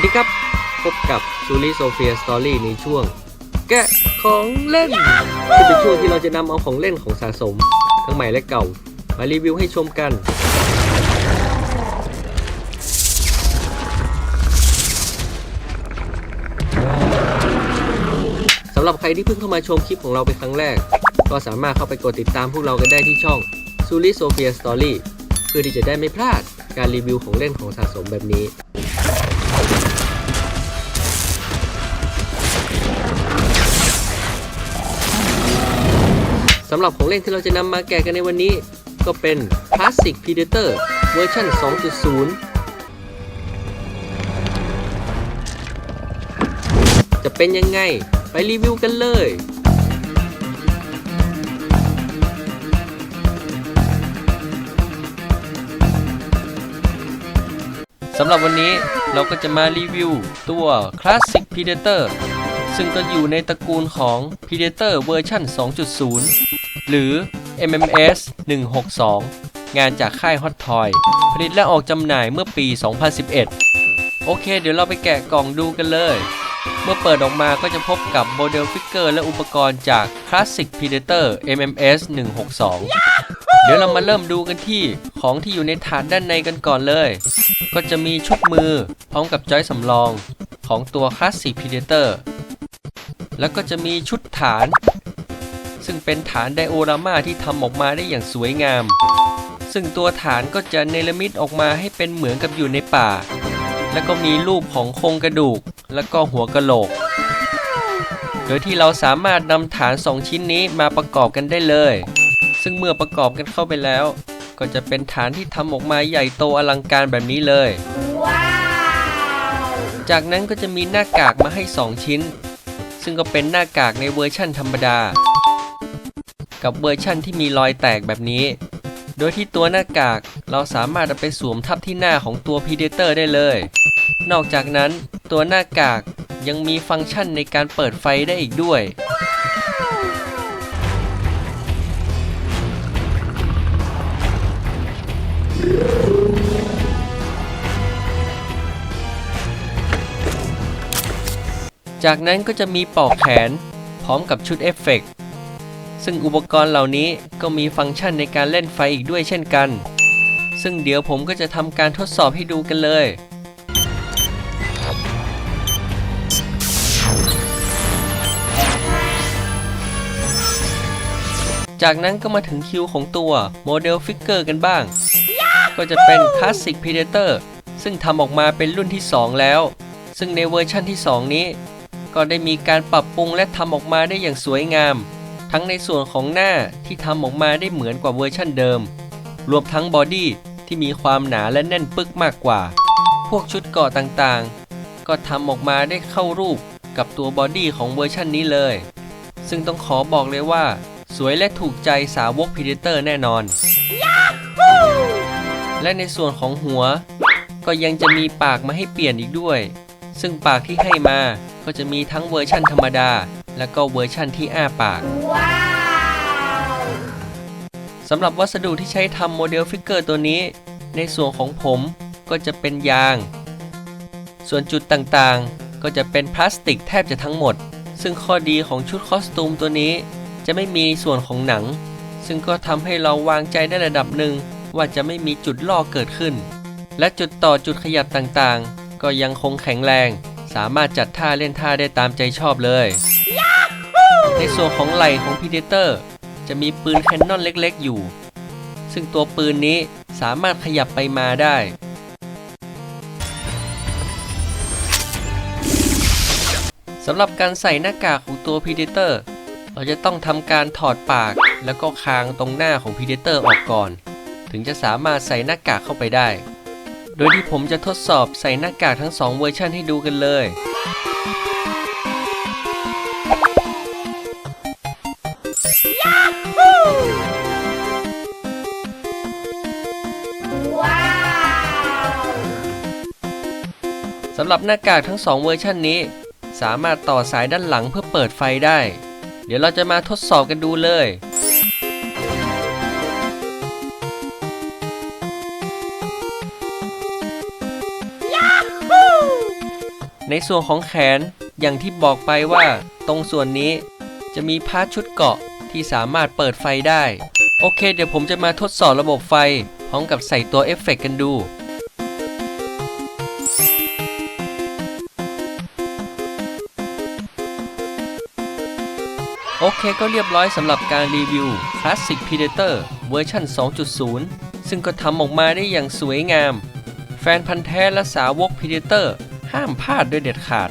วัสดีครับ พบกับซูริโซเฟียสตอรี่ในช่วง แกะของเล่นที่เป็นช่วงที่เราจะนำเอาของเล่นของสะสม ทั้งใหม่และเก่า มารีวิวให้ชมกัน สำหรับใครที่เพิ่งเข้ามาชมคลิปของเราเป็นครั้งแรก ก็สามารถเข้าไปกดติดตามพวกเรากันได้ที่ช่อง s u r i Sophia Story เพื่อที่จะได้ไม่พลาดการรีวิวของเล่นของสะสมแบบนี้ สำหรับของเล่นที่เราจะนำมาแกะกันในวันนี้ ก็เป็น Classic Predator เวอร์ชัน2.0 จะเป็นยังไง ไปรีวิวกันเลยสำหรับวันนี้เราก็จะมารีวิวตัว Classic Predator ซึ่งก็อยู่ในตระกูลของ Predator เวอร์ชัน2.0 หรือ MMS 162 งานจากค่าย Hot Toy ผลิตและออกจำหน่ายเมื่อปี 2011 โอเค เดี๋ยวเราไปแกะกล่องดูกันเลย เมื่อเปิดออกมาก็จะพบกับโมเดลฟิกเกอร์และอุปกรณ์จาก Classic Predator MMS 162 เดี๋ยวเรามาเริ่มดูกันที่ของที่อยู่ในถาดด้านในกันก่อนเลย ก็จะมีชุดมือพร้อมกับจอยสำรองของตัว Classic Predator แล้วก็จะมีชุดฐาน ซึ่งเป็นฐานไดโอรามาที่ทำออกมาได้อย่างสวยงาม ซึ่งตัวฐานก็จะเนรมิตออกมาให้เป็นเหมือนกับอยู่ในป่า แล้วก็มีรูปของโครงกระดูก แล้วก็หัวกะโหลก โดยที่เราสามารถนำฐาน 2 ชิ้นนี้มาประกอบกันได้เลย ซึ่งเมื่อประกอบกันเข้าไปแล้ว ก็จะเป็นฐานที่ทำออกมาใหญ่โตอลังการแบบนี้เลย จากนั้นก็จะมีหน้ากากมาให้ 2 ชิ้น ซึ่งก็เป็นหน้ากากในเวอร์ชั่นธรรมดา กับเวอร์ชั่นที่มีรอยแตกแบบนี้ โดยที่ตัวหน้ากากเราสามารถเอาไปสวมทับที่หน้าของตัว Predator ได้เลย นอกจากนั้นตัวหน้ากากยังมีฟังก์ชันในการเปิดไฟได้อีกด้วย จากนั้นก็จะมีปลอกแขน พร้อมกับชุดเอฟเฟกต์ ซึ่งอุปกรณ์เหล่านี้ก็มีฟังก์ชันในการเล่นไฟอีกด้วยเช่นกัน ซึ่งเดี๋ยวผมก็จะทำการทดสอบให้ดูกันเลย จากนั้นก็มาถึงคิวของตัวโมเดลฟิกเกอร์กันบ้าง ก็จะเป็น Classic Predator ซึ่งทำออกมาเป็นรุ่นที่ 2 แล้ว ซึ่งในเวอร์ชั่นที่ 2 นี้ ก็ได้มีการปรับปรุงและทำออกมาได้อย่างสวยงาม ทั้งในส่วนของหน้าที่ทำออกมาได้เหมือนกว่าเวอร์ชั่นเดิม รวมทั้งบอดี้ที่มีความหนาและแน่นปึกมากกว่า พวกชุดเกราะต่างๆ ก็ทำออกมาได้เข้ารูปกับตัวบอดี้ของเวอร์ชันนี้เลย ซึ่งต้องขอบอกเลยว่า สวยและถูกใจสาวก Predator แน่นอน และในส่วนของหัว ก็ยังจะมีปากมาให้เปลี่ยนอีกด้วย ซึ่งปากที่ให้มาก็จะมีทั้งเวอร์ชั่นธรรมดา และก็เวอร์ชั่นที่อ้าปากสำหรับวัสดุที่ใช้ทำโมเดลฟิกเกอร์ตัวนี้ ในส่วนของผมก็จะเป็นยาง ส่วนจุดต่างๆ ก็จะเป็นพลาสติกแทบจะทั้งหมด ซึ่งข้อดีของชุดคอสตูมตัวนี้ จะไม่มีส่วนของหนัง ซึ่งก็ทำให้เราวางใจได้ระดับหนึ่งว่าจะไม่มีจุดลอกเกิดขึ้น และจุดต่อจุดขยับต่างๆ ก็ยังคงแข็งแรง สามารถจัดท่าเล่นท่าได้ตามใจชอบเลย ในส่วนของไหล่ของ Predator จะมีปืนแคนนอนเล็กๆอยู่ ซึ่งตัวปืนนี้สามารถขยับไปมาได้ สำหรับการใส่หน้ากากของตัว Predator เราจะต้องทำการถอดปากแล้วก็คางตรงหน้าของ Predator ออกก่อน ถึงจะสามารถใส่หน้ากากเข้าไปได้ โดยที่ผมจะทดสอบใส่หน้ากากทั้ง 2 เวอร์ชันให้ดูกันเลย หรับหน้ากากทั้ง 2 เวอร์ชันนี้ สามารถต่อสายด้านหลังเพื่อเปิดไฟได้ เดี๋ยวเราจะมาทดสอบกันดูเลยในส่วนของแขนอย่างที่บอกไปว่า ตรงส่วนนี้จะมีพาร์ทชุดเกาะที่สามารถเปิดไฟได้ โอเค เดี๋ยวผมจะมาทดสอบระบบไฟ พร้อมกับใส่ตัวเอฟเฟกต์กันดู โอเคก็เรียบร้อยสำหรับการรีวิว Classic Predator เวอร์ชัน2.0 ซึ่งก็ทำออกมาได้อย่างสวยงาม แฟนพันธ์แท้และสาวก Predator ห้ามพลาดด้วยเด็ดขาด